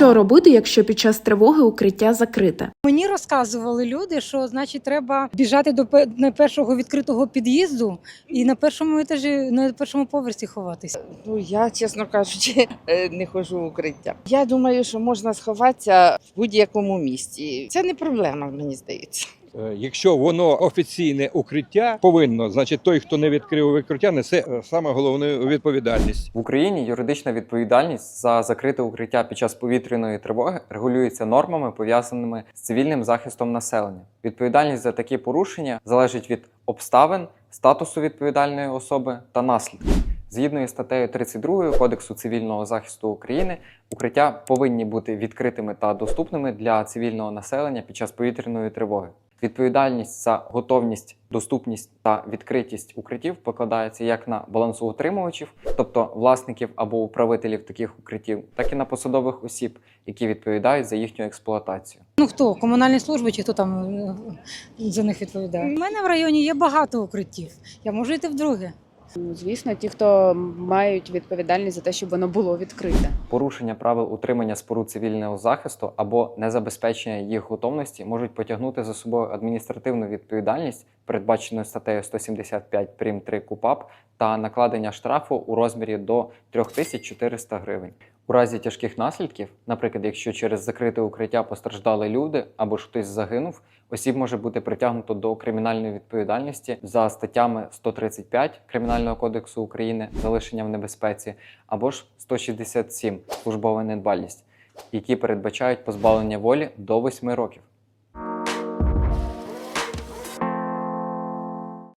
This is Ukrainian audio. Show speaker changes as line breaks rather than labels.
Що робити, якщо під час тривоги укриття закрите?
Мені розказували люди, що значить треба біжати до на першого відкритого під'їзду і на першому етажі, на першому поверсі ховатися.
Ну я, чесно кажучи, е, не ходжу в укриття. Я думаю, що можна сховатися в будь-якому місці. Це не проблема, мені здається.
Е, Якщо воно офіційне укриття, повинно, значить той, хто не відкрив укриття, несе е, саме головну відповідальність.
В Україні юридична відповідальність за закрите укриття під час повітряної тривоги регулюється нормами, пов'язаними з цивільним захистом населення. Відповідальність за такі порушення залежить від обставин, статусу відповідальної особи та наслідків. Згідно із статтею 32 Кодексу цивільного захисту України, укриття повинні бути відкритими та доступними для цивільного населення під час повітряної тривоги. Відповідальність за готовність, доступність та відкритість укриттів покладається як на балансоутримувачів, тобто власників або управителів таких укриттів, так і на посадових осіб, які відповідають за їхню експлуатацію.
Ну хто комунальні служби чи хто там е, за них відповідає? У мене в районі є багато укриттів. Я можу йти вдруге.
Ну, Звісно, ті, хто мають відповідальність за те, щоб воно було відкрите.
Порушення правил утримання споруд цивільного захисту або незабезпечення їх готовності можуть потягнути за собою адміністративну відповідальність, передбачену статтею 175 прим 3 КУПАП, та накладення штрафу у розмірі до 3400 гривень. У разі тяжких наслідків, наприклад, якщо через закрите укриття постраждали люди або ж хтось загинув, осіб може бути притягнуто до кримінальної відповідальності за статтями 135 Кримінального кодексу України залишення в небезпеці або ж 167 службова недбалість, які передбачають позбавлення волі до 8 років.